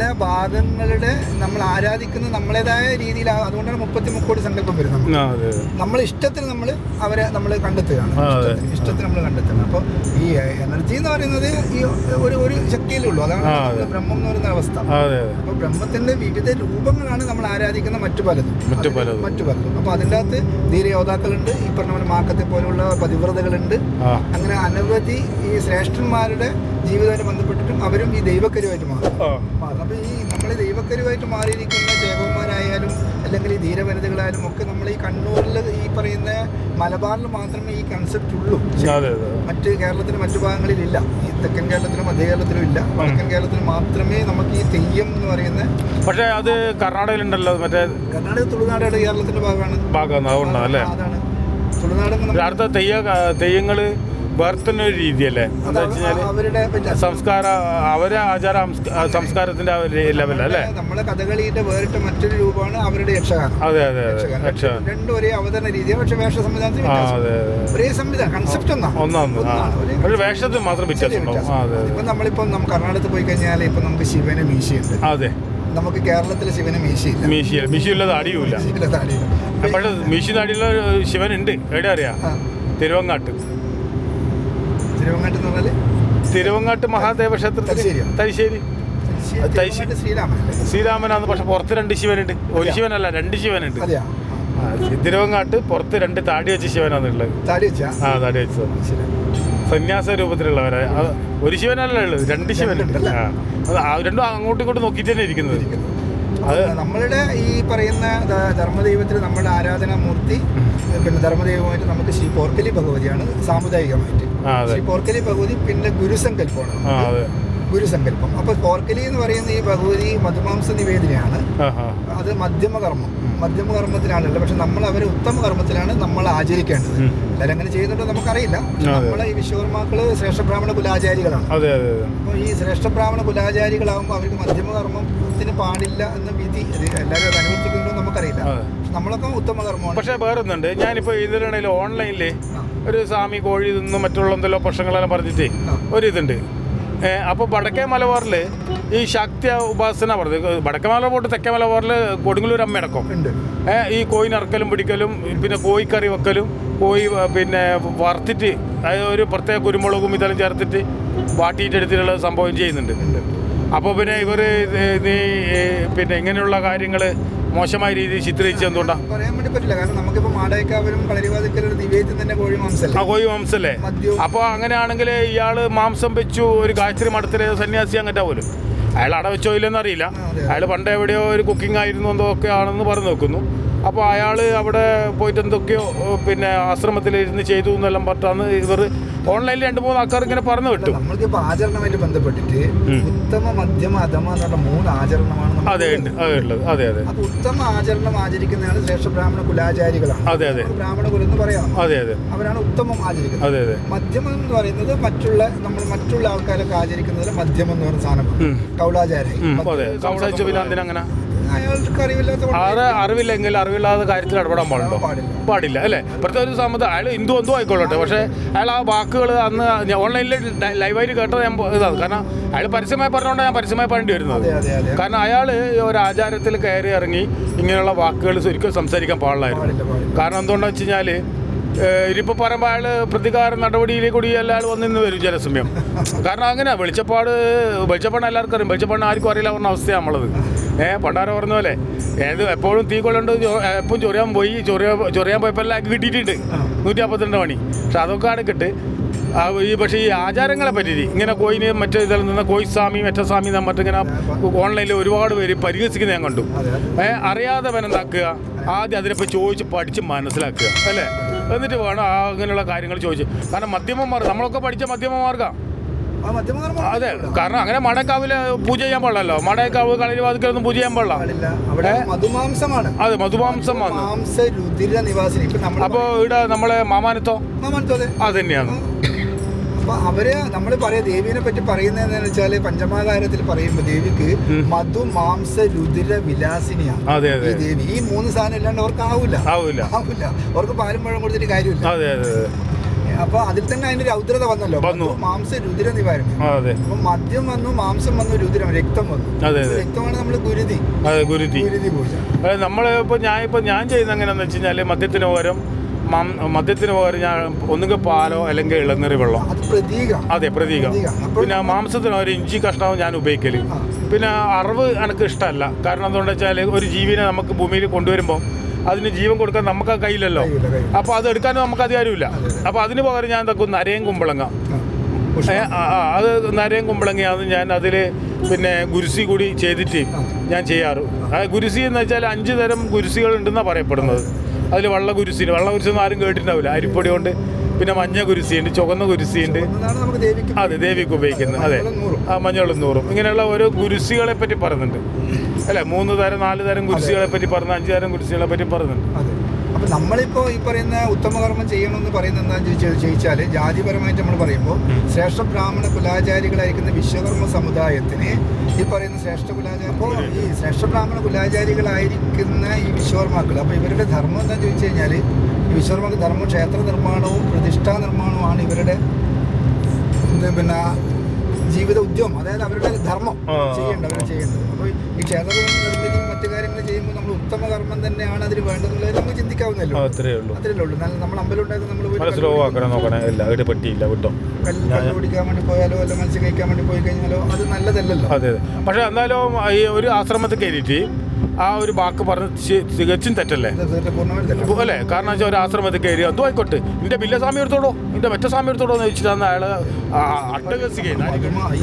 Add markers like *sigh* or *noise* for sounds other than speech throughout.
ഭിന്ന ഭാഗങ്ങളുടെ നമ്മൾ ആരാധിക്കുന്ന നമ്മളേതായ രീതിയിൽ അതുകൊണ്ടാണ് മുപ്പത്തി മുക്കോടി സങ്കല്പം വരുന്നത്. നമ്മൾ ഇഷ്ടത്തിന് നമ്മൾ അവരെ നമ്മൾ കണ്ടെത്തുകയാണ്. ഇഷ്ടത്തിന് നമ്മൾ കണ്ടെത്തുകയാണ്. അപ്പോൾ ഈ എനർജി എന്ന് പറയുന്നത് ഈ ഒരു ഒരു ശക്തിയിലേ ഉള്ളൂ. അതാണ്. ബ്രഹ്മം എന്ന് പറയുന്ന അവസ്ഥ. അപ്പോൾ ബ്രഹ്മത്തിന്റെ വിവിധ രൂപങ്ങളാണ് നമ്മൾ ആരാധിക്കുന്ന മറ്റു പലതും. മറ്റു പലതും. മറ്റു പലതും. അപ്പോൾ അതിന്റെ അകത്ത് ധീരയോദ്ധാക്കളുണ്ട്. ഈ പറഞ്ഞ പോലെ മാക്കത്തെ പോലുള്ള പതിവ്രതകളുണ്ട്. അങ്ങനെ അനവധി ഈ ശ്രേഷ്ഠന്മാരുടെ ജീവിതവുമായി ബന്ധപ്പെട്ടിട്ടും അവരും ഈ ദൈവക്കരുമായിട്ട് മാറും. അപ്പൊ അപ്പോൾ ഈ നമ്മൾ ദൈവക്കരുമായിട്ട് മാറിയിരിക്കുന്ന ദേവന്മാരായാലും അല്ലെങ്കിൽ ഈ ധീരവനിതകളായാലും ഒക്കെ നമ്മൾ ഈ കണ്ണൂരിൽ ഈ പറയുന്ന മലബാറിൽ മാത്രമേ ഈ കൺസെപ്റ്റ് ഉള്ളൂ. മറ്റ് കേരളത്തിന് മറ്റു ഭാഗങ്ങളിൽ ഇല്ല. ഈ തെക്കൻ കേരളത്തിലും മധ്യ കേരളത്തിലും ഇല്ല. വടക്കൻ കേരളത്തിൽ മാത്രമേ നമുക്ക് ഈ തെയ്യം എന്ന് പറയുന്ന പക്ഷേ അത് കർണാടകയിലുണ്ടല്ലോ മറ്റേ കർണാടക തുളുനാട് കേരളത്തിന്റെ ഭാഗമാണ്. ഭാഗമാണ് അതുകൊണ്ടാണ് അല്ലേ? അതാണ്. തുളുനാട് അടുത്ത തെയ്യ തെയ്യങ്ങൾ വേറെ ഒരു രീതിയല്ലേ? എന്താ വെച്ച് കഴിഞ്ഞാൽ സംസ്കാര അവരെ ആചാര സംസ്ക- സംസ്കാരത്തിന്റെ ഒരു ലെവലല്ലേ നമ്മളെ കഥകളിയുടെ വേറിട്ട മറ്റൊരു രൂപമാണ് അവരുടെ യക്ഷഗാനം. അതെ അതെ അതെ. രണ്ടും ഒരേ അവതരണ രീതിയാണ് പക്ഷെ വേഷ സംവിധാനത്തിൽ ഒരേ സംവിധാനം കൺസെപ്റ്റ് ഒന്നാണ്. ഒന്നാണ്. ഒരു വേഷത്തിൽ മാത്രം വ്യത്യാസം ഉണ്ടാവും. ആ അതെ അതെ. ഇപ്പൊ നമ്മളിപ്പോ നമുക്ക് കർണാടകത്തിൽ പോയി കഴിഞ്ഞാൽ ഇപ്പൊ നമുക്ക് ശിവനെ മീശയുണ്ട്. അതെ. നമുക്ക് കേരളത്തിലെ ശിവന് മീശയില്ല. മീശയില്ല. മീശയില്ല, താടിയില്ല. പക്ഷേ മീശി നാടിയുള്ള ശിവനുണ്ട്. എവിടെ അറിയാം? തിരുവങ്ങാട്ട്. തിരുവങ്ങാട്ട് എന്ന് പറഞ്ഞാൽ തിരുവങ്ങാട്ട് മഹാദേവ ക്ഷേത്രത്തിൽ? തലശ്ശേരി. ശ്രീ- അത് തൈശ്ശേ- തിരുവങ്ങാട്ട് ശ്രീരാമനല്ലേ ശ്രീരാമനാന്ന് പക്ഷെ പുറത്ത് രണ്ട് ശിവനുണ്ട്. ഒരു ശിവനല്ല രണ്ട് ശിവനുണ്ട്. തിരുവങ്ങാട്ട് പുറത്ത് രണ്ട് താടി വെച്ച വെച്ച? ആ താടി വെച്ചത്. സന്യാസ രൂപത്തിലുള്ളവരായ ഒരു ശിവനല്ല ഉള്ളത് രണ്ട് ശിവനുണ്ട്. രണ്ടും അങ്ങോട്ടും ഇങ്ങോട്ടും നോക്കിയിട്ട് തന്നെ ഇരിക്കുന്നത്. അത് നമ്മളുടെ ഈ പറയുന്ന ധർമ്മദൈവത്തിൽ നമ്മുടെ ആരാധനാമൂർത്തി പിന്നെ ധർമ്മദൈവമായിട്ട് നമുക്ക് ശ്രീ പോർക്കലി ഭഗവതിയാണ് സാമുദായികമായിട്ട്. ശ്രീ പോർക്കലി ഭഗവതി പിന്നെ ഗുരുസങ്കല്പമാണ്. ഗുരുസങ്കല്പം. അപ്പൊ പോർക്കലി എന്ന് പറയുന്ന ഈ ഭഗവതി മധുമാംസ നിവേദനയാണ്. അത് മധ്യമകർമ്മം. മധ്യമകർമ്മത്തിലാണല്ലോ പക്ഷെ നമ്മൾ അവരെ ഉത്തമ കർമ്മത്തിലാണ് നമ്മൾ ആചരിക്കേണ്ടത്. എല്ലാവരും അങ്ങനെ ചെയ്യുന്നുണ്ടോ നമുക്കറിയില്ല. നമ്മളെ ഈ വിശ്വകർമാക്കൾ ശ്രേഷ്ഠ ബ്രാഹ്മണ കുലാചാരികളാണ് അപ്പോൾ ഈ ശ്രേഷ്ഠ ബ്രാഹ്മണ കുലാചാരികളാകുമ്പോൾ അവർക്ക് മധ്യമകർമ്മത്തിന് പാടില്ല എന്ന വിധി എല്ലാവരും അത് അനുവർത്തിക്കുന്നുണ്ടോ നമുക്കറിയില്ല. നമ്മളൊക്കെ ഉത്തമകർമ്മമാണ്. പക്ഷേ വേറെ ഒന്നുണ്ട് ഞാനിപ്പോൾ ഇതിനിടയിൽ ഓൺലൈനിൽ. ഒരു സ്വാമി കോഴി തിന്ന് മറ്റുള്ള എന്തെല്ലോ പ്രശ്നങ്ങളെല്ലാം പറഞ്ഞിട്ട്. ഒരിതുണ്ട് അപ്പോൾ വടക്കേ മലബാറിൽ ഈ ശക്തി ഉപാസന പറഞ്ഞത് വടക്കേ മലബാർ തെക്കേ മലബാറിൽ കൊടുങ്ങല്ലൂർ അമ്മയടക്കം ഈ കോയിൻ ഇറക്കലും പിടിക്കലും പിന്നെ കോഴിക്കറി വെക്കലും കോഴി പിന്നെ വറുത്തിട്ട് അതായത് ഒരു പ്രത്യേക കുരുമുളകും ഇതെല്ലാം ചേർത്തിട്ട് വാട്ടിയിട്ടെടുത്തിട്ടുള്ള സംഭവം ചെയ്യുന്നുണ്ട്. അപ്പോൾ പിന്നെ ഇവർ പിന്നെ ഇങ്ങനെയുള്ള കാര്യങ്ങൾ മോശമായ രീതിയിൽ ചിത്രീകരിച്ചു എന്തുകൊണ്ടാണ് പറയാൻ വേണ്ടി പറ്റില്ല. കാരണം നമുക്കിപ്പോൾ തന്നെ കോഴി ആ കോഴി മാംസല്ലേ? അപ്പൊ അപ്പോൾ അങ്ങനെയാണെങ്കിൽ ഇയാൾ മാംസം വെച്ചു ഒരു ഗായത്രി മഠത്തിലെ സന്യാസി അങ്ങനത്തെ പോലും. അയാൾ അട വെച്ചോ ഇല്ലെന്ന് അറിയില്ല. അയാൾ പണ്ട് എവിടെയോ ഒരു കുക്കിംഗ് ആയിരുന്നു എന്തോ ഒക്കെ ആണെന്ന് പറഞ്ഞു നോക്കുന്നു. അപ്പോൾ അയാൾ അവിടെ പോയിട്ട് എന്തൊക്കെയോ പിന്നെ ആശ്രമത്തിൽ ഇരുന്ന് ചെയ്തു എന്നെല്ലാം പറഞ്ഞാണ് ഇവർ ഓൺലൈനിൽ രണ്ട് മൂന്ന് ആൾക്കാർ ഇങ്ങനെ പറഞ്ഞു വിട്ടു. നമ്മൾക്കിപ്പോൾ ആചരണമായിട്ട് ബന്ധപ്പെട്ടിട്ട് ഉത്തമ മധ്യമ അധമ എന്നുള്ള മൂന്ന് ആചരണമാണ് അതെ ഉണ്ട്. അതെ ഉള്ളത്. അതെ അതെ. അപ്പൊ ഉത്തമ ആചരണം ആചരിക്കുന്നതാണ് ശ്രേഷ്ഠ ബ്രാഹ്മണ കുലാചാരികളാണ്. അതെ, അതെ. ബ്രാഹ്മണ കുലം എന്ന് പറയാം. അതെ അതെ. അവരാണ് ഉത്തമം ആചരിക്കുന്നത്. അതെ അതെ. മധ്യമം എന്ന് പറയുന്നത് മറ്റുള്ള നമ്മൾ മറ്റുള്ള ആൾക്കാരൊക്കെ ആചരിക്കുന്നതിന് മധ്യമം എന്ന് പറയുന്ന സാധനം. കൗളാചാരായി അങ്ങനെ. അയാൾക്ക് അറിവില്ലാത്ത ആറ് അറിവില്ലെങ്കിൽ അറിവില്ലാത്ത കാര്യത്തിൽ ഇടപെടാൻ പാടുണ്ടോ പാടില്ല. പാടില്ല. അല്ലേ? പ്രത്യേക ഒരു സമയത്ത് അയാൾ ഹിന്ദു എന്തോ ആയിക്കൊള്ളട്ടെ. പക്ഷേ അയാൾ ആ വാക്കുകൾ അന്ന് ഓൺലൈനിൽ ലൈവായിട്ട് കേട്ടത് ഞാൻ ഇതാണ്. കാരണം അയാൾ പരസ്യമായി പറഞ്ഞുകൊണ്ട് ഞാൻ പരസ്യമായി പറയേണ്ടി വരുന്നത്. അതെ അതെ അതെ. കാരണം അയാൾ ഒരു ആചാരത്തിൽ കയറി ഇറങ്ങി ഇങ്ങനെയുള്ള വാക്കുകൾ ശരിക്കും സംസാരിക്കാൻ പാടില്ലായിരുന്നു. പാടില്ല പാടില്ല. കാരണം എന്തുകൊണ്ടാന്ന് വെച്ച് കഴിഞ്ഞാൽ ഇനിയിപ്പോൾ പറയുമ്പോൾ പ്രതികാര നടപടിയിൽ കൂടി എല്ലാവരും വന്നിന്ന് വരും ചില സമയം കാരണം അങ്ങനെ വെളിച്ചപ്പാട് വെളിച്ചപ്പാട് എല്ലാവർക്കും അറിയും. വെളിച്ചപ്പാട് ആർക്കും അറിയില്ല പറഞ്ഞ അവസ്ഥയാണ് നമ്മളത്. ഏഹ് പണ്ടാരം പറഞ്ഞ പോലെ. ഏത് എപ്പോഴും തീ കൊള്ളണ്ട് എപ്പോഴും ചൊറിയാൻ പോയി ചൊറിയാ ചൊറിയാൻ പോയപ്പോൾ എല്ലാം കിട്ടിയിട്ടുണ്ട്. നൂറ്റി അമ്പത്തിരണ്ട് മണി. പക്ഷെ അതൊക്കെ അടക്കിട്ട് ഈ പക്ഷേ ഈ ആചാരങ്ങളെ പറ്റി ഇങ്ങനെ കോയിന് മറ്റേ ഇതിൽ നിന്ന് കോയി സ്വാമി മറ്റേ സ്വാമി മറ്റിങ്ങനെ ഓൺലൈനിൽ ഒരുപാട് പേര് പരിഹസിക്കുന്നത് ഞാൻ കണ്ടു. ഏഹ് അറിയാതെ എന്താക്കുക ആദ്യം അതിനെപ്പറ്റി ചോദിച്ച് പഠിച്ച് മനസ്സിലാക്കുക. അല്ലേ? എന്നിട്ട് വേണം ആ അങ്ങനെയുള്ള കാര്യങ്ങൾ ചോദിച്ച്. കാരണം മധ്യമന്മാർ നമ്മളൊക്കെ പഠിച്ച മധ്യമകർമ്മം അതെ കാരണം അങ്ങനെ മടക്കാവിൽ പൂജ ചെയ്യാൻ പാടില്ലല്ലോ. മടക്കാവ് കളരിവാതിക്കലൊന്നും പൂജ ചെയ്യാൻ പാടില്ല. അവിടെ മധുമാംസമാണ്. അതെ മധുമാംസം വന്നു മാംസ രുതിര നിവാസിനി. ഇപ്പൊ നമ്മൾ അപ്പോൾ ഇവിടെ നമ്മളെ മാമാനത്തോ? മാമാനത്തോ അത്. തന്നെയാണ്. അപ്പൊ അവർ നമ്മൾ പറയാ ദേവീനെ പറ്റി പറയുന്നതെന്ന് വെച്ചാൽ പഞ്ചമാകാരത്തിൽ പറയുമ്പോ ദേവിക്ക്. മധു മാംസ രുതിര വിലാസിനിയാണ്. ഈ ദേവി. ഈ മൂന്ന് സാധനം ഇല്ലാണ്ട് അവർക്ക് ആവില്ല ആവില്ല ആവില്ല അവർക്ക് പാലും പഴം കൊടുത്തിട്ട് കാര്യമില്ല. അപ്പൊ അതിൽ തന്നെ അതിന്റെ രൗദ്രത വന്നല്ലോ. മാംസ രുദ്ര നിവാരണം അപ്പൊ മദ്യം വന്നു മാംസം വന്നു രുദ്രം രക്തം വന്നു. രക്തമാണ് നമ്മൾ ഗുരുതി. ഗുരുതി. ഗുരുതി പൂജ. നമ്മളിപ്പോ ഞാൻ ഇപ്പൊ ഞാൻ ചെയ്യുന്ന എങ്ങനെയാണെന്ന് വെച്ച് കഴിഞ്ഞാൽ മദ്യത്തിന് പകരം മദ്യത്തിന് പകരം ഞാൻ ഒന്നുകിൽ പാലോ അല്ലെങ്കിൽ ഇളനീറി വെള്ളം. അത് പ്രതീക. പിന്നെ മാംസത്തിന് ഒരു ഇഞ്ചി കഷ്ണവും ഞാൻ ഉപയോഗിക്കൽ. പിന്നെ അറിവ് എനിക്ക് ഇഷ്ടമല്ല കാരണം എന്തുകൊണ്ട് വെച്ചാൽ ഒരു ജീവിനെ നമുക്ക് ഭൂമിയിൽ കൊണ്ടുവരുമ്പോൾ അതിന് ജീവൻ കൊടുക്കാൻ നമുക്ക് കയ്യിലല്ലോ കയ്യില്ല, കയ്യില്ല. അപ്പോൾ അത് എടുക്കാനും നമുക്ക് അധികാരമില്ല അപ്പോൾ അതിന് പകരം ഞാൻ എന്തൊക്കെ? നരയും കുമ്പളങ്ങ. അത് നരയും കുമ്പളങ്ങയാണ് ഞാൻ അതിൽ പിന്നെ ഗുരുസി കൂടി ചെയ്തിട്ട് ഞാൻ ചെയ്യാറ്. ഗുരുസി എന്ന് വെച്ചാൽ അഞ്ച് തരം ഗുരുസികൾ ഉണ്ടെന്നാണ് പറയപ്പെടുന്നത്. അതിൽ വെള്ള ഗുരുസി വെള്ള കുരിശി ഒന്നും ആരും കേട്ടിട്ടുണ്ടാവില്ല. അരിപ്പൊടി കൊണ്ട് പിന്നെ മഞ്ഞ കുരിശിയുണ്ട് ചുവന്ന കുരിശിയുണ്ട് അതെ ദേവിക്ക് ഉപയോഗിക്കുന്നത്. അതെ. ആ മഞ്ഞളും നൂറും. ഇങ്ങനെയുള്ള ഓരോ കുരിശികളെ പറ്റി പറയുന്നുണ്ട്. അല്ലെ? മൂന്ന് തരം നാല് തരം കുരിശികളെ പറ്റി പറഞ്ഞു അഞ്ച് തരം കുരിശികളെ പറ്റി പറയുന്നുണ്ട് അപ്പൊ നമ്മളിപ്പോ ഈ പറയുന്ന ഉത്തമകർമ്മം ചെയ്യണമെന്ന് പറയുന്നത് എന്താണെന്ന് ചോദിച്ചാൽ ചോദിച്ചാൽ ജാതിപരമായിട്ട് നമ്മൾ പറയുമ്പോൾ ശ്രേഷ്ഠ ബ്രാഹ്മണ കുലാചാരികളായിരിക്കുന്ന വിശ്വകർമ്മ സമുദായത്തിന് ഈ പറയുന്ന ശ്രേഷ്ഠ കുലാചാരി അപ്പോൾ ഈ ശ്രേഷ്ഠ ബ്രാഹ്മണ കുലാചാരികളായിരിക്കുന്ന ഈ വിശ്വകർമാക്കൾ അപ്പോൾ ഇവരുടെ ധർമ്മം എന്താണെന്ന് ചോദിച്ചു കഴിഞ്ഞാൽ ഈ വിശ്വകർമ്മ ധർമ്മം ക്ഷേത്ര നിർമ്മാണവും പ്രതിഷ്ഠാ നിർമ്മാണവുമാണ് ഇവരുടെ പിന്നെ ജീവിത ഉദ്യമം അതായത് അവരുടെ ധർമ്മം ചെയ്യേണ്ടത് അവർ ചെയ്യേണ്ടത്. അപ്പോൾ ഈ ക്ഷേത്ര കർമ്മം തന്നെയാണ് അതിന് വേണ്ടതെന്നുള്ളത് നമുക്ക് ചിന്തിക്കാവുന്നല്ലോ അത്രേ ഉള്ളൂ. അത്രേ ഉള്ളൂ. നമ്മൾ അമ്പലമുണ്ടായിരുന്നു നമ്മൾ പോയി സ്ലോ ആക്കണം നോക്കണേ. ഇല്ല ഇവിടെ പറ്റിയില്ല വിട്ടോ. കല്ല് കുടിക്കാൻ വേണ്ടി പോയാലോ അല്ല മത്സ്യം കഴിക്കാൻ വേണ്ടി പോയി കഴിഞ്ഞാലോ അത് നല്ലതല്ലല്ലോ. അതെ അതെ. പക്ഷെ എന്നാലും ഈ ഒരു ആശ്രമത്തിൽ കയറിയിട്ട് ആ ഒരു വാക്ക് പറഞ്ഞ് തികച്ചും തെറ്റല്ലേ. അല്ലേ? കാരണം വെച്ചാൽ ഒരു ആശ്രമത്തിൽ കയറി അതും ആയിക്കോട്ടെ. നിന്റെ വില്ല സ്വാമി എടുത്തോളൂ. നിന്റെ മറ്റേ സ്വാമി എടുത്തോളൂ എന്ന് വെച്ചിട്ടാണ് അയാൾ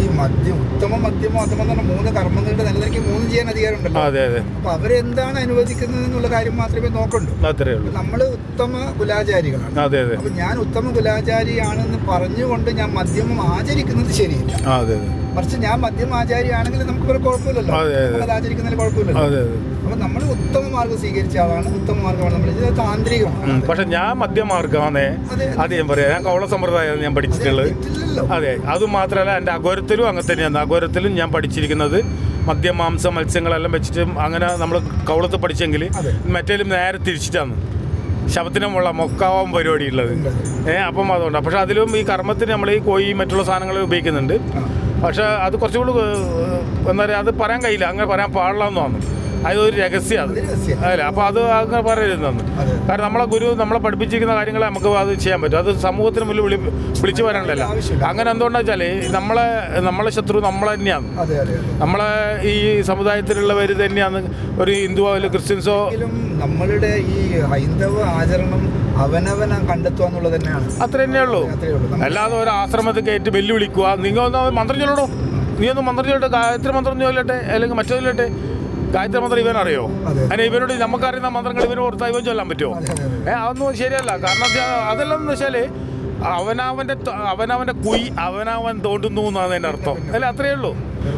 ഈ മദ്യം ഉത്തമ മധ്യമോ അധമം മൂന്ന് കർമ്മങ്ങളുടെ നിലനിൽക്ക് മൂന്ന് ചെയ്യാൻ അധികാരമുണ്ടല്ലോ. അതെ അതെ. അപ്പൊ അവരെന്താണ് അനുവദിക്കുന്നത് എന്നുള്ള കാര്യം മാത്രമേ നോക്കണ്ടൂ. അത്രേ ഉള്ളൂ. നമ്മൾ ഉത്തമ കുലാചാരികളാണ്. അതെ അതെ. അപ്പൊ ഞാൻ ഉത്തമ കുലാചാരിയാണെന്ന് പറഞ്ഞുകൊണ്ട് ഞാൻ മദ്യമം ആചരിക്കുന്നത് ശരിയല്ല. അതെ അതെ. മറിച്ച് ഞാൻ മദ്യം ആചാരിയാണെങ്കിൽ നമുക്ക് ഒരു കുഴപ്പമില്ലല്ലോ. അതെ, ആചരിക്കുന്നതിൽ കുഴപ്പമില്ലല്ലോ. അപ്പൊ നമ്മൾ ഉത്തമ മാർഗം സ്വീകരിച്ച ആളാണ് ഉത്തമ മാർഗമാണ് നമ്മൾ. ഇത് താന്ത്രികമാണ്. പക്ഷെ ഞാൻ മദ്യമാർഗമാണ് അതെ. ഞാൻ പറയാം. ഞാൻ കവള സമ്പ്രദായം ഞാൻ പഠിച്ചിട്ടുള്ളത്. അതെ അത് മാത്രമല്ല എന്റെ അഘോരത്തിലും അങ്ങനെ തന്നെയാണ്. അഘോരത്തിലും ഞാൻ പഠിച്ചിരിക്കുന്നത് മദ്യമാംസം മത്സ്യങ്ങളെല്ലാം വെച്ചിട്ട് അങ്ങനെ നമ്മൾ കവളത്ത് പഠിച്ചെങ്കിൽ. മറ്റേലും നേരെ തിരിച്ചിട്ടാണ്. ശവത്തിനുമുള്ള മൊക്കാവാൻ പരിപാടി ഉള്ളത്. ഏഹ് അപ്പം അതുകൊണ്ടാണ്. പക്ഷെ അതിലും ഈ കർമ്മത്തിന് നമ്മൾ ഈ കോഴി മറ്റുള്ള സാധനങ്ങൾ ഉപയോഗിക്കുന്നുണ്ട്. പക്ഷെ അത് കുറച്ചുകൂടി എന്താ പറയുക അത് പറയാൻ കഴിയില്ല. അങ്ങനെ പറയാൻ പാടില്ല എന്ന് തോന്നുന്നു. അതൊരു രഹസ്യമാണ് അത്. അപ്പോൾ അത് അങ്ങനെ പറയരുതെന്ന്. കാരണം നമ്മളെ ഗുരു നമ്മളെ പഠിപ്പിച്ചിരിക്കുന്ന കാര്യങ്ങളെ നമുക്ക് അത് ചെയ്യാൻ പറ്റും. അത് സമൂഹത്തിന് മുന്നിൽ വിളി വിളിച്ചു ആവശ്യമില്ല. അങ്ങനെ എന്തുകൊണ്ടാ വെച്ചാൽ നമ്മളെ നമ്മളെ ശത്രു നമ്മളെ തന്നെയാണ്. നമ്മളെ ഈ സമുദായത്തിലുള്ളവർ തന്നെയാണ്. ഒരു ഹിന്ദുവോ അല്ലെങ്കിൽ ക്രിസ്ത്യൻസോ നമ്മളുടെ ഈ ഹൈന്ദവ ആചരണം അവനവന കണ്ടെത്തുക എന്നുള്ളത് തന്നെയാണ്. അത്ര തന്നെ ഉള്ളൂ. അല്ലാതെ ഒരു ആശ്രമത്തിൽ കയറ്റി വെല്ലുവിളിക്കുക. നിങ്ങൾ ഒന്ന് മന്ത്രം ചൊല്ലടോ നീ ഒന്ന് മന്ത്രം ചൊല്ലട്ടെ ഗായത്രി മന്ത്രം ചൊല്ലട്ടെ അല്ലെങ്കിൽ മറ്റേ ചൊല്ലട്ടെ ഗായത്രി മന്ത്രം ഇവൻ അറിയോ അതെ. ഇവനോട് നമുക്കറിയുന്ന മന്ത്രങ്ങൾ ഇവന് കൊടുത്താൽ ഇവൻ ചൊല്ലാൻ പറ്റുമോ? അതെ, അതെ, അതെ. ഏ അതൊന്നും ശരിയല്ല. കാരണം അതെല്ലാം എന്ന് വെച്ചാൽ അവനവന്റെ ത- അവനവന്റെ കുയി അവനവൻ തോണ്ടുന്നു എന്നാണ് എന്റെ അർത്ഥം. അല്ല അത്രയേ ഉള്ളൂ.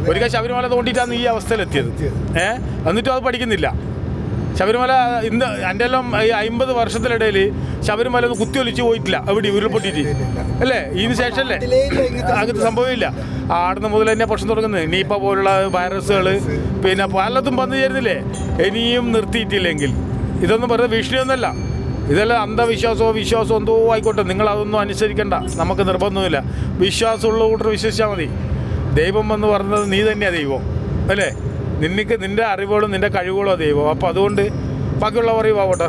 ഒരിക്കൽ ശബരിമല തോണ്ടിയിട്ടാണ് ഈ അവസ്ഥയിലെത്തിയത്. ഏഹ് എന്നിട്ടും അത് പഠിക്കുന്നില്ല. ശബരിമല ഇന്ന് എന്റെ എല്ലാം ഈ അമ്പത് വർഷത്തിനിടയിൽ ശബരിമല ഒന്ന് കുത്തിയൊലിച്ച് പോയിട്ടില്ല. അവിടെ ഉരുൾപൊട്ടിയിട്ട് അല്ലേ? ഇതിന് ശേഷമല്ലേ അങ്ങനത്തെ സംഭവമില്ല. ആടുന്ന മുതൽ തന്നെ പ്രശ്നം തുടങ്ങുന്നത്. നീപ്പ പോലുള്ള വൈറസുകൾ പിന്നെ പലതും വന്നു ചേരുന്നില്ലേ? ഇനിയും നിർത്തിയിട്ടില്ലെങ്കിൽ. ഇതൊന്നും വെറുതെ ഭീഷണിയൊന്നുമല്ല. ഇതെല്ലാം അന്ധവിശ്വാസമോ വിശ്വാസമോ എന്തോ ആയിക്കോട്ടെ. നിങ്ങൾ അതൊന്നും അനുസരിക്കണ്ട. നമുക്ക് നിർബന്ധമില്ല വിശ്വാസമുള്ള കൂട്ടർ വിശ്വസിച്ചാൽ മതി. ദൈവം എന്ന് പറഞ്ഞത് നീ തന്നെയാണ് ദൈവം. അല്ലേ? നിനക്ക് നിന്റെ അറിവുകളും നിന്റെ കഴിവുകളോ ദൈവം അപ്പോൾ അതുകൊണ്ട് ബാക്കിയുള്ളവർ പോകട്ടെ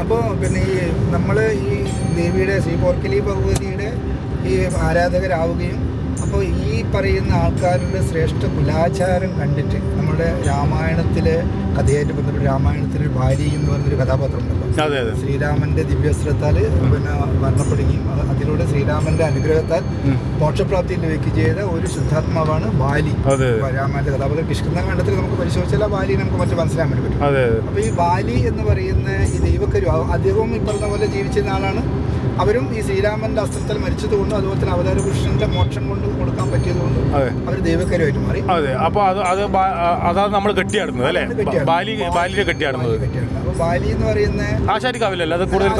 അപ്പോൾ പിന്നെ ഈ നമ്മൾ ഈ ദേവിയുടെ ശ്രീ പോർക്കലി ഭഗവതിയുടെ ഈ ആരാധകരാവുകയും അപ്പോൾ ഈ പറയുന്ന ആൾക്കാരുടെ ശ്രേഷ്ഠ കുലാചാരം കണ്ടിട്ട് നമ്മുടെ രാമായണത്തിലെ കഥയായിട്ട് ബന്ധപ്പെട്ട് രാമായണത്തിലെ ഭാര്യ എന്ന് പറഞ്ഞൊരു കഥാപാത്രം ഉണ്ടല്ലോ. ശ്രീരാമന്റെ ദിവ്യസ്ത്രത്താൽ പിന്നെ മരണപ്പെടുകയും അത് അതിലൂടെ ശ്രീരാമന്റെ അനുഗ്രഹത്താൽ. മോക്ഷപ്രാപ്തി ലഭിക്കുകയും ചെയ്ത ഒരു ശുദ്ധാത്മാവാണ് ബാലി. രാമായണത്തെ കഥാപാത്രം കിഷ്കിന്ന കണ്ടത്തിൽ നമുക്ക് പരിശോധിച്ചാൽ ആ ബാലി നമുക്ക് മറ്റു മനസ്സിലാക്കാൻ വേണ്ടി പറ്റും അപ്പൊ ഈ ബാലി എന്ന് പറയുന്ന ഈ ദൈവക്കരു അദ്ദേഹവും ഈ പറഞ്ഞ പോലെ ജീവിച്ചിരുന്ന ആളാണ് അവരും ഈ ശ്രീരാമന്റെ അസ്ത്രത്തിൽ മരിച്ചതുകൊണ്ടും അതുപോലെ തന്നെ അവതാര പുരുഷന്റെ മോക്ഷം കൊണ്ട് കൊടുക്കാൻ പറ്റിയതുകൊണ്ടും അവർ ദൈവക്കരുമായിട്ട് മാറി. അതെ. അപ്പോൾ അത് അത് അതാണ് നമ്മൾ കെട്ടിയാടുന്നത് അല്ലേ? ബാലി ബാലിനെ കെട്ടിയാടുന്നത്. ബാലി ബാലി എന്ന് പറയുന്ന ആശാരിക്കാവില്ലല്ലോ അത് കൂടുതൽ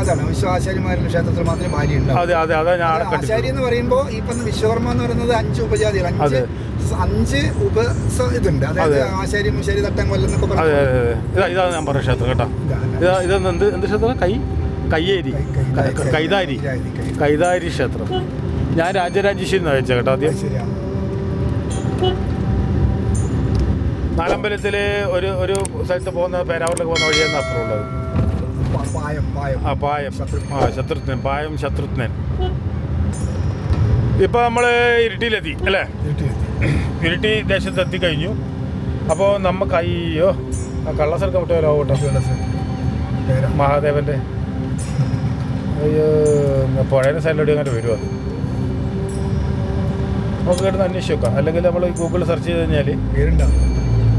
അതാണ്. വിശ്വാചാര്യമാരുടെ ക്ഷേത്രത്തിൽ മാത്രമേ ബാലി ഉണ്ടാവും. അതെ അതെ. അതാ ഞാൻ ആശാരി എന്ന് പറയുമ്പോൾ പറഞ്ഞ വിശ്വകർമ്മ എന്ന് പറയുന്നത് അഞ്ച് ഉപജാതികൾ. അഞ്ച് അഞ്ച് ഉപസ ഇതുണ്ട്. അതായത് അതെ. ആശാരി മുശാരി തട്ടം കൊല്ലം എന്നൊക്കെ പറഞ്ഞു അതെ അതെ. ഇതാ ഇതാ ഞാൻ പറഞ്ഞ ക്ഷേത്രം കേട്ടോ. ഇതാ ഇതെന്ത് എന്ത് ക്ഷേത്രം? കൈ? കയ്യേരി. കൈതാരി. കൈതാരി, ക്ഷേത്രം. ഞാൻ രാജരാജേശ്വരി എന്ന് വെച്ചാൽ കേട്ടോ ആദ്യം. നാലമ്പലത്തിൽ ഒരു ഒരു സ്ഥലത്ത് പോകുന്ന പേരാവൂരിലേക്ക് പോകുന്ന വഴിയാണ് അത്ര ഉള്ളത്. പായം പായം. ആ പായം. ശത്രുഘ്നൻ. ആ ശത്രുഘ്നൻ. പായം ശത്രുഘ്നൻ. ഇപ്പൊ നമ്മൾ ഇരുട്ടിയിലെത്തി അല്ലേ. ഇരുട്ടി ദേശത്ത് എത്തി കഴിഞ്ഞു. അപ്പോൾ നമുക്ക് അയ്യോ ആ കള്ളസർക്കം വിട്ടോ ലോകോട്ടോ മഹാദേവന്റെ പുഴയുടെ സൈഡിലൂടെ അങ്ങനെ വരും അത്. നമുക്ക് കേട്ടെന്ന് അന്വേഷിച്ച് നോക്കാം. അല്ലെങ്കിൽ നമ്മൾ ഗൂഗിളിൽ സെർച്ച് ചെയ്ത് കഴിഞ്ഞാൽ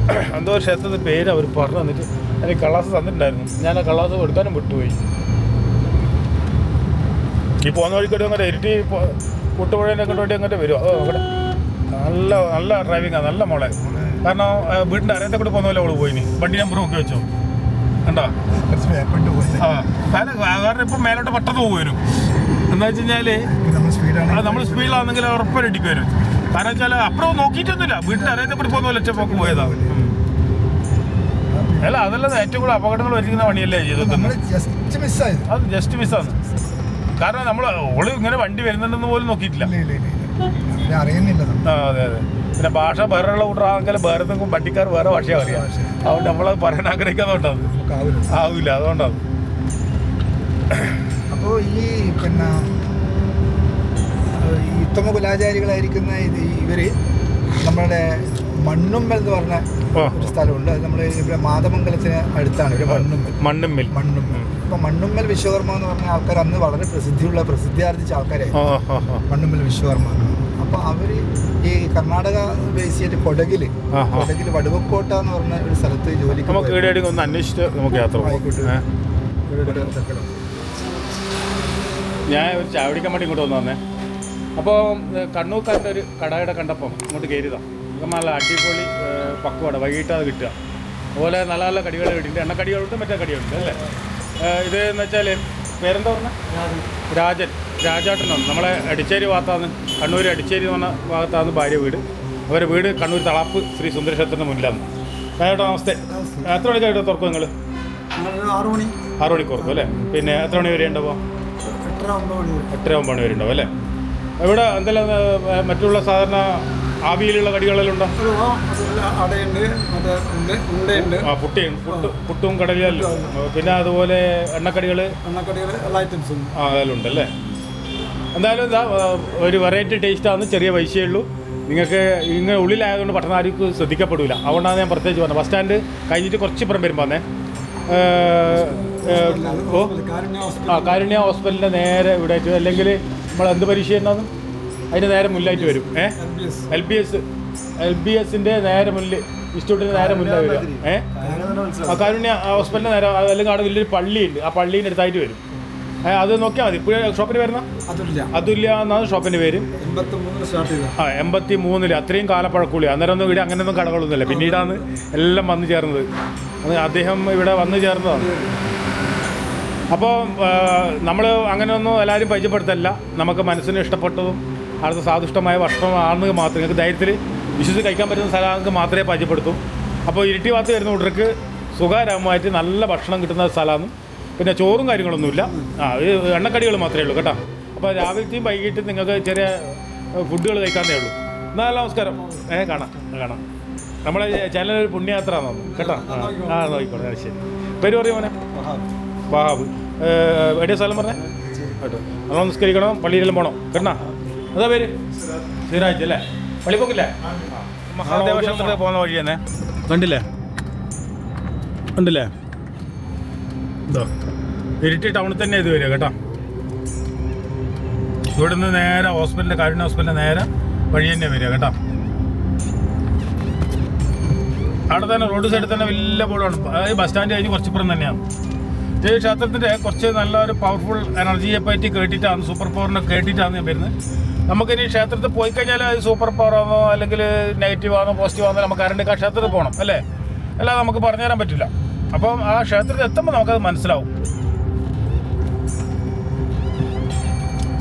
*clears throat* എന്തോ ഒരു ക്ഷേത്രത്തിന്റെ പേര് അവർ പറഞ്ഞു തന്നിട്ട് എനിക്ക് കള്ളാസ് തന്നിട്ടുണ്ടായിരുന്നു. ഞാൻ ആ കള്ളാസ് കൊടുക്കാനും വിട്ടുപോയി. ഈ പോകുന്ന വഴിക്കോട്ട് അങ്ങനെ ഇരുട്ടി കുട്ടുപുഴേനെ വേണ്ടി അങ്ങോട്ട് വരും. ഓ അവിടെ നല്ല നല്ല ഡ്രൈവിങ്ങാണ് നല്ല മോളെ. കാരണം വീടിന്റെ അറിയത്തെ കൂടെ പോകുന്ന പോലെ അവൾ പോയിനി. വണ്ടി നമ്പർ ഒക്കെ വെച്ചോ. കണ്ടോ? കാരണം ഇപ്പം മേലോട്ട് പെട്ടെന്ന് പോകുവരും എന്താ വെച്ച് കഴിഞ്ഞാൽ നമ്മൾ സ്പീഡിലാണെങ്കിൽ ഉറപ്പായിട്ട് വരും. കാരണം വെച്ചാൽ അപ്പുറം നോക്കിയിട്ടൊന്നുമില്ല. വീട്ടിൽ അറിയാതെ കൂടി പോകുന്ന ഒറ്റ പോക്ക് പോയതാ. അല്ല അതല്ല ഏറ്റവും കൂടുതൽ അപകടങ്ങൾ വരുന്ന പണിയല്ലേ മിസ്സായത് അത് ജസ്റ്റ് മിസ്സാണ് കാരണം നമ്മൾ ഓൾ ഇങ്ങനെ വണ്ടി വരുന്നുണ്ടെന്ന് പോലും നോക്കിയിട്ടില്ല. അറിയുന്നില്ല അതെ അതെ. പിന്നെ ഭാഷ വേറെയുള്ള കൂട്ടറാണെങ്കിൽ വേറെ വണ്ടിക്കാർ വേറെ ഭാഷ അറിയാം അതുകൊണ്ട് നമ്മളത് പറയാൻ ആഗ്രഹിക്കാതുകൊണ്ടത് ആവില്ല അതുകൊണ്ടാണ് അപ്പോൾ ഈ പിന്നെ ഈ ഉത്തമ കുലാചാരികളായിരിക്കുന്ന ഇത് ഇവർ നമ്മുടെ മണ്ണുമ്മൽ എന്ന് പറഞ്ഞ ഒരു സ്ഥലമുണ്ട്. അത് നമ്മൾ ഇവിടെ മാതമംഗലത്തിന് അടുത്താണ് ഒരു മണ്ണുമ്മൽ. മണ്ണുമ്മിൽ. മണ്ണുമ്മൽ. അപ്പോൾ മണ്ണുമ്മൽ വിശ്വകർമ്മ എന്ന് പറഞ്ഞ ആൾക്കാർ അന്ന് വളരെ പ്രസിദ്ധിയുള്ള പ്രസിദ്ധിയാർജിച്ച ആൾക്കാരെ മണ്ണുമ്മൽ വിശ്വകർമ്മ അപ്പോൾ അവർ ഈ കർണാടക ബേസ് ചെയ്തിട്ട് കൊടകിൽ കൊടകിൽ കൊടകിൽ വടുവക്കോട്ട എന്ന് പറഞ്ഞ ഒരു സ്ഥലത്ത് ജോലിക്ക് നമുക്ക്. ഒന്ന് അന്വേഷിച്ച് നമുക്ക് യാത്ര? ഞാൻ ഒരു ചാവടിക്കാൻ വേണ്ടി ഇങ്ങോട്ട് വന്നു വന്നേ. അപ്പോൾ കണ്ണൂർക്കാരുടെ ഒരു കടയുടെ കണ്ടപ്പം ഇങ്ങോട്ട് കയറിയതാണ് ഇപ്പം നല്ല അടിപൊളി പക്കുവട വൈകിട്ട് അത് കിട്ടുക. അതുപോലെ നല്ല നല്ല കടികൾ കിട്ടിയിട്ടുണ്ട് എണ്ണക്കടികളുണ്ട് മറ്റേ കടികളുണ്ട് അല്ലേ? ഇത് എന്ന് വെച്ചാൽ പേരെന്താ പറഞ്ഞ? രാജൻ. രാജാട്ടനാണ്. നമ്മളെ അടിച്ചേരി ഭാഗത്താണ് കണ്ണൂർ അടിച്ചേരി എന്ന് പറഞ്ഞ ഭാഗത്താണ് ഭാര്യ വീട്. അവരുടെ വീട് കണ്ണൂർ തളാപ്പ് ശ്രീ സുന്ദരക്ഷേത്രത്തിന്റെ മുന്നിലാണ്. രാജേട്ടാ നമസ്തേ. എത്ര മണിക്കായിട്ട് തുറക്കും നിങ്ങൾ ആറു മണി. ആറു മണിക്ക് തുറക്കും അല്ലേ? പിന്നെ എത്ര മണി വരെ ഉണ്ടാവുക? എട്ടര ഒമ്പത് മണി വരെ. ഉണ്ടാവും അല്ലേ? ഇവിടെ എന്തെല്ലാം മറ്റുള്ള സാധാരണ ആവിയിലുള്ള കടികളെല്ലാം അടയുണ്ട് ഉണ്ടയുണ്ട്. ആ പുട്ടിയും പുട്ട് പുട്ടും കടലും പിന്നെ അതുപോലെ എണ്ണക്കടികൾ? എണ്ണക്കടികൾ എല്ലാ ഐറ്റംസും ഉണ്ട്. ആ അതെല്ലാം ഉണ്ടല്ലേ? എന്തായാലും എന്താ ഒരു വെറൈറ്റി ടേസ്റ്റാണ് ചെറിയ പൈസയേ ഉള്ളൂ. നിങ്ങൾക്ക് ഇങ്ങനെ ഉള്ളിലായതുകൊണ്ട് പട്ടണം ആർക്കും ശ്രദ്ധിക്കപ്പെടില്ല അതുകൊണ്ടാണ് ഞാൻ പ്രത്യേകിച്ച് പറഞ്ഞത്. ബസ് സ്റ്റാൻഡ് കഴിഞ്ഞിട്ട് കുറച്ച് പുറം വരുമ്പോൾ വന്നേ. ഓ. ആ കാരുണ്യ ഹോസ്പിറ്റലിന്റെ നേരെ ഇവിടെ അല്ലെങ്കിൽ നമ്മൾ എന്ത് പരീക്ഷ ഉണ്ടാകും അതിന്റെ നേരെ മുന്നിലായിട്ട് വരും. ഏ? L B S L B എസിന്റെ എസിന്റെ നേരെ മുന്നിൽ ഇൻസ്റ്റിറ്റ്യൂട്ടിന് നേരെ മുല്ല വരും ഏ ആ കാരുണ്യ ഹോസ്പിറ്റലിന്റെ നേരെ അല്ലെങ്കിൽ അവിടെ വലിയൊരു പള്ളിയുണ്ട്. ആ പള്ളീന്റെ അടുത്തായിട്ട് വരും. അത് നോക്കിയാൽ മതി. ഇപ്പോഴും ഷോപ്പിന് വരുന്ന അതുല്യ എന്നാണ് ഷോപ്പിന്റെ പേര്. ആ എൺപത്തി മൂന്നിൽ അത്രയും കാലപ്പഴക്കൂളി അന്നേരം ഒന്നും ഇവിടെ അങ്ങനെയൊന്നും കടകളൊന്നുമില്ല. പിന്നീടാണ് എല്ലാം വന്നു ചേർന്നത്. അദ്ദേഹം ഇവിടെ വന്നു ചേർന്നതാണ്. അപ്പോൾ നമ്മൾ അങ്ങനെയൊന്നും എല്ലാവരും പരിചയപ്പെടുത്തല്ല. നമുക്ക് മനസ്സിന് ഇഷ്ടപ്പെട്ടതും അടുത്ത സാദുഷ്ടമായ ഭക്ഷണമാണെന്ന് മാത്രം നിങ്ങൾക്ക് ധൈര്യത്തിൽ വിശ്വസിച്ച് കഴിക്കാൻ പറ്റുന്ന സ്ഥലങ്ങൾക്ക് മാത്രമേ പരിചയപ്പെടുത്തൂ. അപ്പോൾ ഇരിട്ടി ഭാഗത്ത് വരുന്ന ഉടർക്ക് സുഖകരമായിട്ട് നല്ല ഭക്ഷണം കിട്ടുന്ന സ്ഥലമാണ്. പിന്നെ ചോറും കാര്യങ്ങളൊന്നുമില്ല. ആ എണ്ണക്കടികൾ മാത്രമേ ഉള്ളൂ കേട്ടോ. അപ്പോൾ രാവിലത്തെയും വൈകിട്ടും നിങ്ങൾക്ക് ചെറിയ ഫുഡുകൾ കഴിക്കാന്നേ ഉള്ളൂ. എന്നാൽ നമസ്കാരം. ഏ കാണാം. കാണാം. നമ്മളെ ചാനൽ ഒരു പുണ്യയാത്ര കേട്ടോ? ആ നോക്കിക്കോട്ടെ ശരി. പേര് പറയും മോനെ. വഹാബ്. എവിടെയാ സ്ഥലം പറഞ്ഞേ? കേട്ടോ നമ്മൾ നമസ്കരിക്കണം. പള്ളിയിലെല്ലാം പോകണം കേട്ടോ? അതാ പേര്? സിറാജ് അല്ലേ? പള്ളി പോക്കില്ലേ മഹാദേവ ക്ഷേത്രത്തിൽ പോകുന്ന വഴി തന്നെ കണ്ടില്ലേ? കണ്ടില്ലേ? ഇതോ. ഇരിട്ടി ടൗണിൽ തന്നെ ഇത് വരിക കേട്ടോ. ഇവിടുന്ന് നേരെ ഹോസ്പിറ്റലിൽ കാരുണ്യ ഹോസ്പിറ്റലിൽ നേരെ വഴി തന്നെ വരിക കേട്ടോ. അവിടെ തന്നെ റോഡ് സൈഡിൽ തന്നെ വലിയ ബോർഡാണ്. അതായത് ബസ് സ്റ്റാൻഡ് കഴിഞ്ഞ് കുറച്ചിപ്പുറം തന്നെയാണ്. ഈ ക്ഷേത്രത്തിന്റെ കുറച്ച് നല്ലൊരു പവർഫുൾ എനർജിയെ പറ്റി കേട്ടിട്ടാണ് സൂപ്പർ പവറിനെ കേട്ടിട്ടാണ് ഞാൻ വരുന്നത്. നമുക്കിനി ക്ഷേത്രത്തിൽ പോയി കഴിഞ്ഞാൽ അത് സൂപ്പർ പവർ ആണോ അല്ലെങ്കിൽ നെഗറ്റീവ് ആണോ പോസിറ്റീവ് ആണോ നമുക്ക് അറിയണ്ടെങ്കിൽ ആ ക്ഷേത്രത്തിൽ പോകണം അല്ലേ? അല്ലാതെ നമുക്ക് പറഞ്ഞു തരാൻ പറ്റില്ല. അപ്പം ആ ക്ഷേത്രത്തിൽ എത്തുമ്പോൾ നമുക്കത് മനസ്സിലാവും.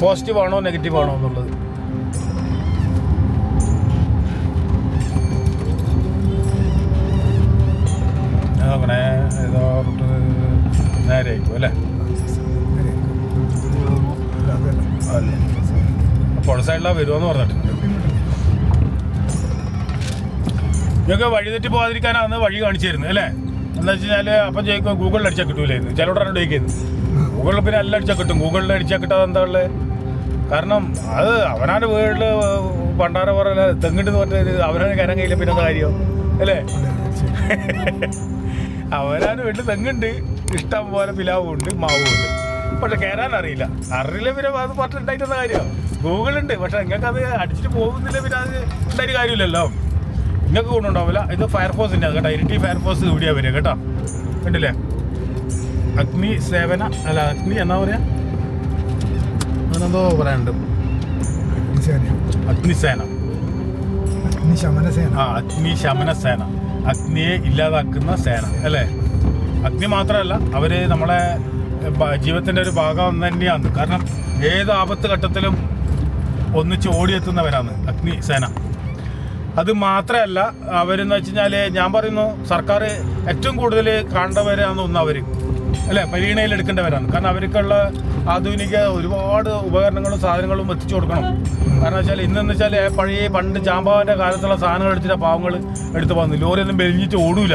പോസിറ്റീവ് ആണോ നെഗറ്റീവ് ആണോ എന്നുള്ളത്. വരുമെന്ന് പറഞ്ഞിട്ട് ഇതൊക്കെ വഴിതെറ്റി പോകാതിരിക്കാനാണ് വഴി കാണിച്ചു തരുന്നത് അല്ലേ? എന്താ വെച്ച് കഴിഞ്ഞാൽ അപ്പം ചോദിക്കും ഗൂഗിളിൽ അടിച്ചാൽ കിട്ടൂലായിരുന്നു. ചിലരോടാണ് ചോദിക്കുന്നത്. ഗൂഗിളിൽ പിന്നെ എല്ലാം അടിച്ചാൽ കിട്ടും. ഗൂഗിളിൽ അടിച്ചാൽ കിട്ടാതെ എന്താ ഉള്ളത് കാരണം അത് അവനാന്റെ വീട്ടിൽ പണ്ടാര പോലെ തെങ്ങിട്ട് പറഞ്ഞത് അവനാണ് കരം കയ്യില്ല പിന്നെ കാര്യം? അല്ലേ? അവനാണ് വീട്ടിൽ തെങ്ങുണ്ട് ഇഷ്ടം പോലെ പിലാവും ഉണ്ട് മാവും ഉണ്ട് പക്ഷെ കയറാൻ അറിയില്ല. അറിയില്ല പിന്നെ അത് പറഞ്ഞിട്ട് ഉണ്ടായിട്ടുള്ള ഗൂഗിൾ ഉണ്ട്. പക്ഷെ നിങ്ങൾക്ക് അത് അടിച്ചിട്ട് പോകുന്നില്ല പിന്നെ അത് ഉണ്ടായിട്ട് കാര്യമില്ലല്ലോ. നിങ്ങൾക്ക് കൊണ്ടുണ്ടാവില്ല ഇത് ഫയർഫോഴ്സിന്റെ കേട്ടോ. ഇരിട്ടി ഫയർഫോഴ്സ് ഇവിടെയാണ് വരിക കേട്ടോ. കണ്ടില്ലേ? അഗ്നി സേവന അല്ല അഗ്നി എന്നാ പറയാ? അങ്ങനെന്തോ പറയാനുണ്ട് അഗ്നിസേന അഗ്നിശമനസേന ആ. അഗ്നിശമനസേന ശമന സേന അഗ്നിയെ ഇല്ലാതാക്കുന്ന സേന അല്ലേ? അഗ്നി മാത്രമല്ല അവർ നമ്മളെ ജീവിതത്തിന്റെ ഒരു ഭാഗം തന്നെയാണ്. കാരണം ഏത് ആപത്ത് ഘട്ടത്തിലും ഒന്നിച്ച് ഓടിയെത്തുന്നവരാണ് അഗ്നിസേന അത് മാത്രമല്ല അവരെന്ന് വെച്ച് കഴിഞ്ഞാൽ ഞാൻ പറയുന്നു സർക്കാർ ഏറ്റവും കൂടുതൽ കണ്ടവരാണ് ഒന്ന് അവർ അല്ലേ? പരിഗണയിൽ എടുക്കേണ്ടവരാണ്. കാരണം അവർക്കുള്ള ആധുനിക ഒരുപാട് ഉപകരണങ്ങളും സാധനങ്ങളും എത്തിച്ചു കൊടുക്കണം. കാരണം വെച്ചാൽ ഇന്നെന്ന് വെച്ചാൽ പഴയ പണ്ട് ജാമ്പാവിന്റെ കാലത്തുള്ള സാധനങ്ങൾ എടുത്തിട്ട് പാവങ്ങൾ എടുത്തു പോകുന്നു ലോറിയൊന്നും വെലിഞ്ഞിട്ട് ഓടൂല.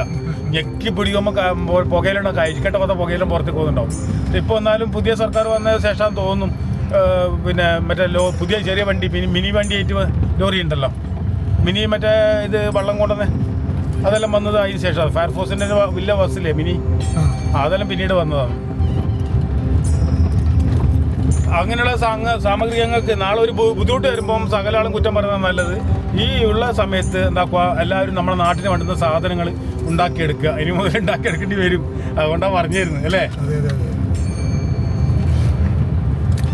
ഞെക്കി പിടിക്കുമ്പോൾ പുകയിലുണ്ടോ കഴിക്കട്ട പോകുന്ന പുകയിലും പുറത്തേക്ക് പോകുന്നുണ്ടാവും. ഇപ്പോൾ എന്നാലും പുതിയ സർക്കാർ വന്ന ശേഷം തോന്നും പിന്നെ മറ്റേ ലോ പുതിയ ചെറിയ വണ്ടി മിനി മിനി വണ്ടി ആയിട്ട് ലോറി ഉണ്ടല്ലോ. മിനി മറ്റേ ഇത് വള്ളം കൊണ്ടുവന്ന് അതെല്ലാം വന്നത് അതിന് ശേഷം. ഫയർഫോഴ്സിന്റെ വലിയ ബസ്സില്ലേ മിനി? അതെല്ലാം പിന്നീട് വന്നതാണ്. അങ്ങനെയുള്ള സാങ്ങ- സാമഗ്രി ഞങ്ങൾക്ക് നാളെ ഒരു ബുദ്ധിമുട്ട് വരുമ്പം സകലാളും കുറ്റം പറയുന്നത് നല്ലത്. ഈ ഉള്ള സമയത്ത് എന്താക്കുക എല്ലാവരും നമ്മുടെ നാട്ടിന് വേണ്ടുന്ന സാധനങ്ങൾ ഉണ്ടാക്കിയെടുക്കുക. ഇനി മുതൽ ഉണ്ടാക്കിയെടുക്കേണ്ടി വരും. അതുകൊണ്ടാണ് പറഞ്ഞു തരുന്നത് അല്ലേ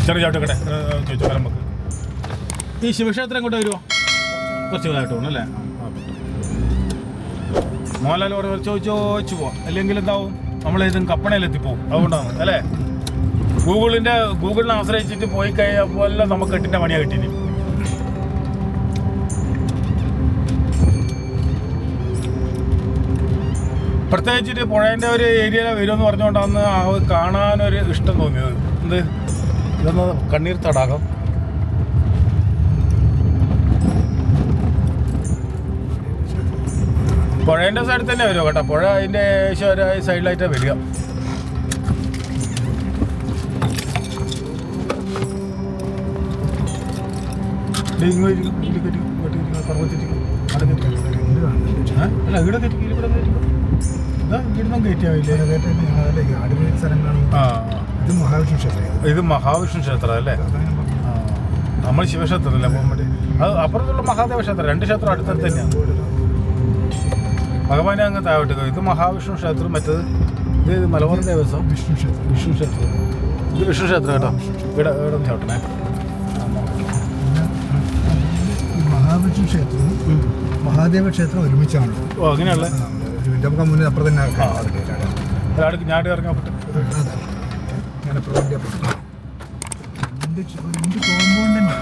ചെറിയ ചാട്ടക്കട്ടെ ചോദിച്ചോ നമുക്ക്. ഈ ശിവക്ഷേത്രം ഇങ്ങോട്ട് വരുമോ കുറച്ച് കാലമായിട്ട് പോകണം അല്ലേ മോഹൻലാൽ ചോദിച്ചോ ചോദിച്ചു ചോദിച്ചു പോവാം. അല്ലെങ്കിൽ എന്താവും? നമ്മളിതും കപ്പണയിലെത്തിപ്പോവും. അതുകൊണ്ടാണ് അല്ലേ? ഗൂഗിളിന്റെ ഗൂഗിളിനെ ആശ്രയിച്ചിട്ട് പോയി കഴിഞ്ഞപ്പോൾ നമുക്ക് കെട്ടിന്റെ പണിയാ കിട്ടിയത്. പ്രത്യേകിച്ചിട്ട് പുഴേന്റെ ഒരു ഏരിയ വരുമെന്ന് പറഞ്ഞുകൊണ്ടാണ് ആ കാണാനൊരു ഇഷ്ടം തോന്നിയത്. എന്ത്? ഇതൊന്ന് കണ്ണീർ തടാകം. പുഴേന്റെ സൈഡിൽ തന്നെ വരുമോ കേട്ടോ? പുഴ അതിന്റെ ഏകദേശം ഒരു സൈഡിലായിട്ടാണ് വരിക. അല്ല ഇവിടെ കയറ്റിക്കോ, ഇവിടെ കയറ്റിക്കോ. ഇതാ ഇവിടുന്ന് കയറ്റിയാവില്ലേ മഹാവിഷ്ണു ക്ഷേത്രം ഇത് മഹാവിഷ്ണു ക്ഷേത്രം അല്ലേ നമ്മൾ ശിവക്ഷേത്രമല്ലേ പോകുമ്പോൾ അത് അപ്പുറത്തുള്ള മഹാദേവ ക്ഷേത്രം രണ്ട് ക്ഷേത്രം അടുത്തടുത്ത് തന്നെയാണ് ഭഗവാനെ അങ്ങ് താഴോട്ട് ഇത് മഹാവിഷ്ണു ക്ഷേത്രം മറ്റേത് ഇത് മലബാർ ദേവസ്വം? വിഷ്ണു ക്ഷേത്രം. വിഷ്ണു ക്ഷേത്രം. ഇത് വിഷ്ണു ക്ഷേത്രം കേട്ടോ. ഇവിടെ ഇവിടെ ചവിട്ടണേ. ക്ഷേത്രവും മഹാദേവ ക്ഷേത്രം ഒരുമിച്ചാണ്. ഓ അങ്ങനെയുള്ള നമുക്ക് മുന്നേ അപ്പുറം തന്നെ ആ, ഒരാൾക്ക് ഞാട് ഇറങ്ങാൻ പറ്റും ഞാൻ അപ്പുറം രണ്ട് രണ്ട് കോമ്പൗണ്ട് തന്നെ.